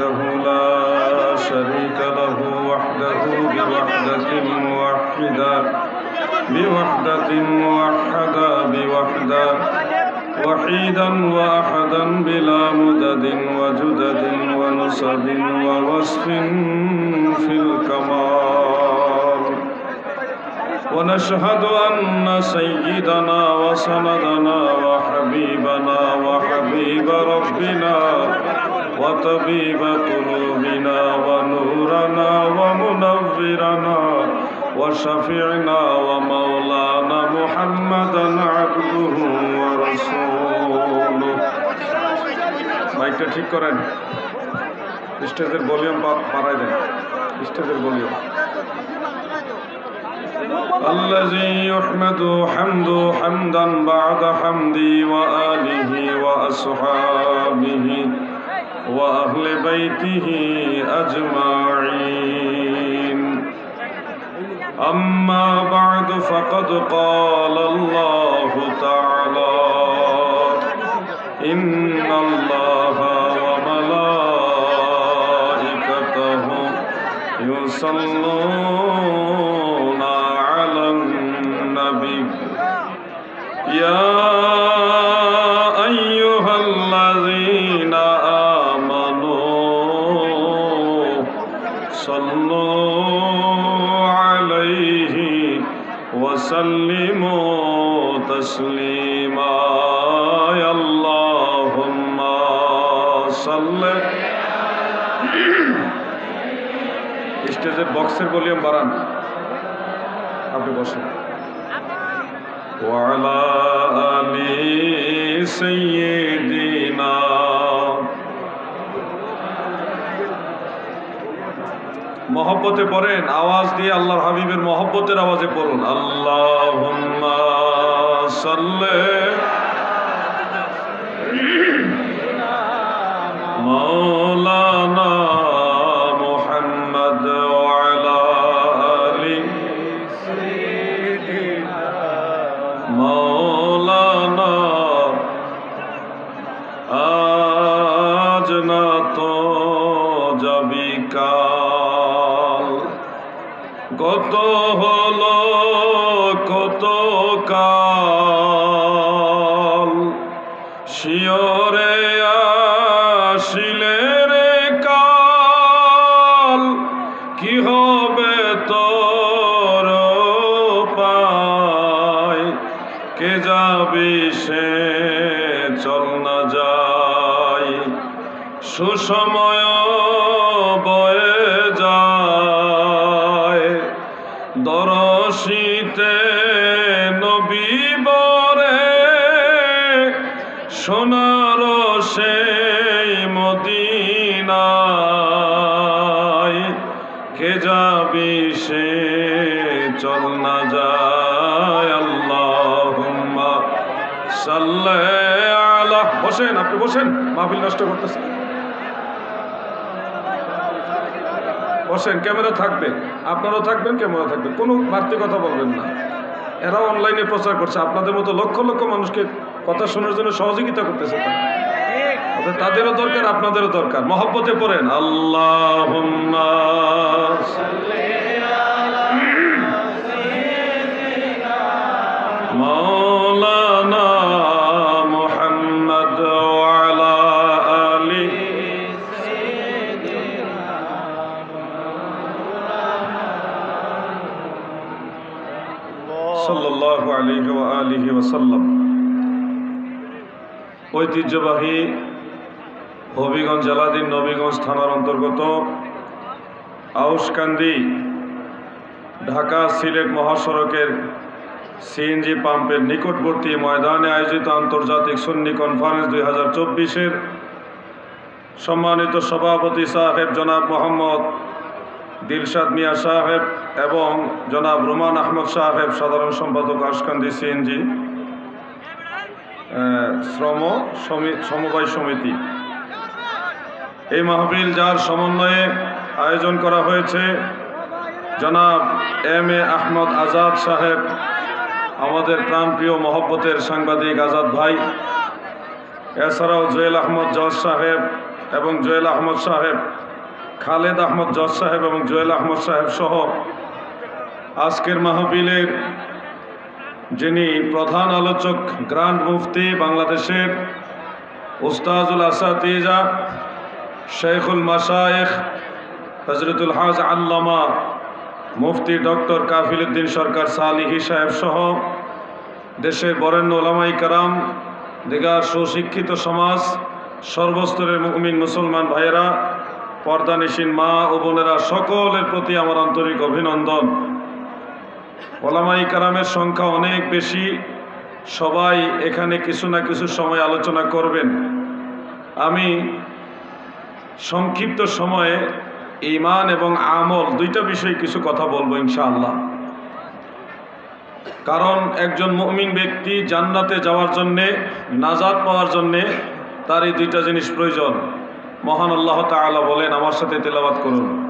وحده لا شريك له وحده بوحدة موحدة بوحدة موحدة بوحدة وحيدا وأحدا بلا مدد وجدد ونصب ووصف في الكمال. ونشهد أن سيدنا وسندنا وحبيبنا وحبيب ربنا وطبيب قلوبنا ونورنا ومنورنا وشفيعنا ومولانا محمدا عبده ورسوله মাইকটা ঠিক করেন স্টেজের ভলিউম বাড়াই দেন স্টেজের ভলিউম الذي يحمد حمد حمدا بعد حمدي وآله وأصحابه وأهل بيته أجمعين أما بعد فقد قال الله تعالى إن الله وملائكته يصلون على النبي يا وسلموا تسليما يا اللهم صل স্টেজের বক্সের ভলিউম বাড়ান আপনি বসেন وعلى آل سيدنا মহব্বতে পড়েন আওয়াজ দিয়ে আল্লাহর হাবিবের মহব্বতের আওয়াজে পড়ুন। আল্লাহ মৌলানা মোহাম্মদ মৌলানা কত হলো কত কাল? শিয়রে আসিলে রে কাল। কি হবে তোর পায় কে যাবি সে চল না যায়। সুসময় বয়ে যায় সোনার সেই মদিনায় কে যাবি সে চল না যায় আল্লাহুম্মা সাল্লি আলা বসেন আপনি বসেন মাহফিল নষ্ট করতেছেন বসেন ক্যামেরা থাকবে। আপনারাও থাকবেন, ক্যামেরা থাকবে। কোনো বাড়তি কথা বলবেন না। এরা অনলাইনে প্রচার করছে। আপনাদের মতো লক্ষ লক্ষ মানুষকে কথা শোনার জন্য সহযোগিতা করতেছে। তাদেরও দরকার আপনাদেরও দরকার মহব্বতে পড়েন আল্লাহ ওয়াসাল্লাম ঐতিহ্যবাহী হবিগঞ্জ জেলাধীন নবীগঞ্জ থানার অন্তর্গত আউসকান্দি ঢাকা সিলেট মহাসড়কের সিএনজি পাম্পের নিকটবর্তী ময়দানে আয়োজিত আন্তর্জাতিক সুন্নি কনফারেন্স দুই হাজার চব্বিশের সম্মানিত সভাপতি সাহেব জনাব মোহাম্মদ দিলশাদ মিয়া সাহেব এবং জনাব রুমান আহমদ সাহেব, সাধারণ সম্পাদক আশকান্দি সিএনজি শ্রম সমি- সমবায় সমিতি। এই মাহফিল যার সমন্বয়ে আয়োজন করা হয়েছে, জনাব এম এ আহমদ আজাদ সাহেব, আমাদের প্রাণপ্রিয় মহব্বতের সাংবাদিক আজাদ ভাই, এছাড়াও জুয়েল আহমদ জজ সাহেব এবং জুয়েল আহমদ সাহেব, খালেদ আহমদ জজ সাহেব এবং জুয়েল আহমদ সাহেব সহ আজকের মাহফিলের যিনি প্রধান আলোচক, গ্রান্ড মুফতি বাংলাদেশের উস্তাজুল আসাতিজা শেখুল মাসায়েখ হজরতুল হাজ আল্লামা মুফতি ডক্টর কাফিল উদ্দিন সরকার সালিহি সাহেব সহ দেশের বরেণ্য ওলামাই কারাম, দিগার সুশিক্ষিত সমাজ, সর্বস্তরের মুমিন মুসলমান ভাইয়েরা, পর্দানিসীন মা ও বোনেরা সকলের প্রতি আমার আন্তরিক অভিনন্দন। ওলামাই কারামের সংখ্যা অনেক বেশি। সবাই এখানে কিছু না কিছু সময় আলোচনা করবেন। আমি সংক্ষিপ্ত সময়ে ইমান এবং আমল দুইটা বিষয়ে কিছু কথা বলব ইনশাআল্লাহ। কারণ একজন মমিন ব্যক্তি জান্নাতে যাওয়ার জন্যে নাজাদ পাওয়ার জন্যে তার এই দুইটা জিনিস প্রয়োজন। মহান আল্লাহ তাআলা বলেন, আমার সাথে তেলাবাত করুন।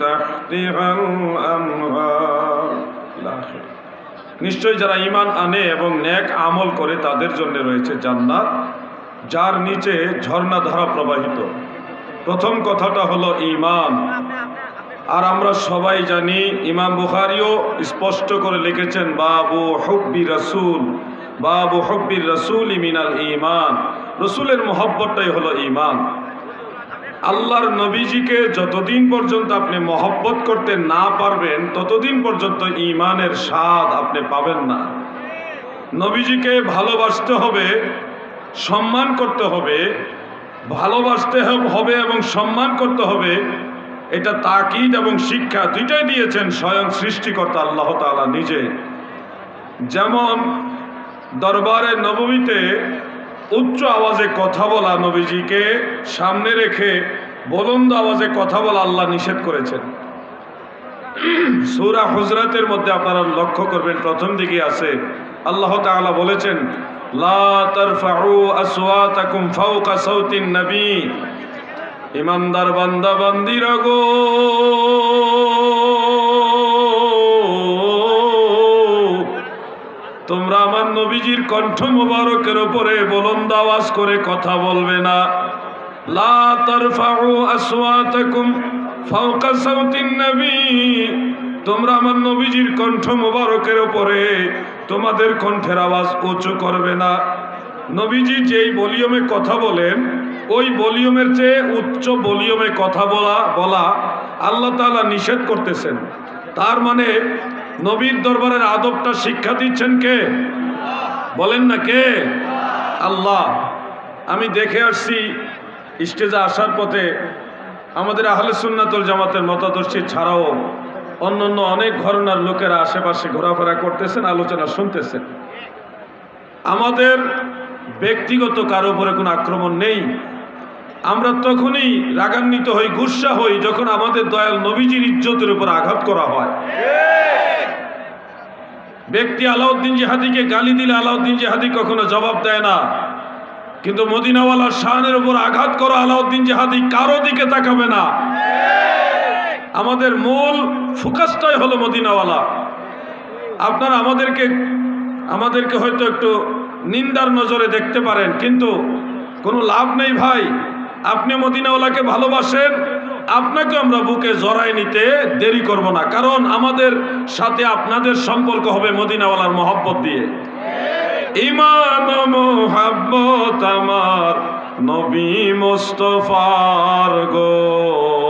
تحتها الأنهار الآخرة নিশ্চয় যারা ইমান আনে এবং ন্যাক আমল করে তাদের জন্য রয়েছে জান্নাত যার নিচে ঝর্ণা ধারা প্রবাহিত প্রথম কথাটা হলো ইমান আর আমরা সবাই জানি ইমাম বুখারিও স্পষ্ট করে লিখেছেন বাবু হব্বি রসুল বাবু হব্বির রসুল ইমিনাল ইমান রসুলের মোহব্বতটাই হলো ইমান আল্লাহর নবীজিকে যতদিন পর্যন্ত আপনি মহব্বত করতে না পারবেন, ততদিন পর্যন্ত ইমানের স্বাদ আপনি পাবেন না। নবীজিকে ভালোবাসতে হবে, সম্মান করতে হবে, ভালোবাসতে হবে এবং সম্মান করতে হবে, এটা তাকিদ এবং শিক্ষা দুইটাই দিয়েছেন স্বয়ং সৃষ্টিকর্তা আল্লাহ তাআলা নিজে। যেমন দরবারে নবমীতে উচ্চ আওয়াজে কথা বলা নবীজিকে সামনে রেখে বলন্দ আওয়াজে কথা বলা আল্লাহ নিষেধ করেছেন। সূরা হুজরাতের মধ্যে আপনারা লক্ষ্য করবেন, প্রথম দিকে আছে, আল্লাহ তাআলা বলেছেন ইমানদার বান্দা, বান্দিরা গো! তোমরা নবীজির কণ্ঠ মোবারকের ওপরে বলন্দ করে কথা বলবে না। লা তারফাউ আসওয়াতাকুম ফাওকা সাউতিন নবী। তোমরা আমার নবীজির কণ্ঠ মোবারকের ওপরে তোমাদের কণ্ঠের আওয়াজ উঁচু করবে না। নবীজি যেই ভলিউমে কথা বলেন, ওই ভলিউমের চেয়ে উচ্চ ভলিউমে কথা বলা বলা আল্লাহ তাআলা নিষেধ করতেছেন। তার মানে নবীর দরবারের আদবটা শিক্ষা দিচ্ছেন কে? বলেন না কে? আল্লাহ। আমি দেখে আসছি, স্টেজে আসার পথে আমাদের আহলে সুন্নাতুল জামাতের মতাদর্শী ছাড়াও অন্যান্য অনেক ঘরনার লোকেরা আশেপাশে ঘোরাফেরা করতেছেন, আলোচনা শুনতেছেন। আমাদের ব্যক্তিগত কারও উপরে কোনো আক্রমণ নেই। আমরা তখনই রাগান্বিত হই, গুসা হই, যখন আমাদের দয়াল নবীজির ইজ্জতের উপর আঘাত করা হয়। ব্যক্তি আলাউদ্দিন জেহাদিকে গালি দিলে আলাউদ্দিন জেহাদি কখনো জবাব দেয় না। কিন্তু মদিনাওয়ালার শাহানের উপর আঘাত করা আলাউদ্দিন জেহাদি কারও দিকে তাকাবে না। আমাদের মূল ফোকাসটাই হলো মদিনাওয়ালা। আপনারা আমাদেরকে আমাদেরকে হয়তো একটু নিন্দার নজরে দেখতে পারেন, কিন্তু কোনো লাভ নেই ভাই। আপনি মদিনাওয়ালাকে ভালোবাসেন আপনাকে আমরা বুকে জড়াই নিতে দেরি করব না। কারণ আমাদের সাথে আপনাদের সম্পর্ক হবে মদিনাওয়ালার মহব্বত দিয়ে। ইমান মোহাব্বত আমার নবী মোস্তফার গো।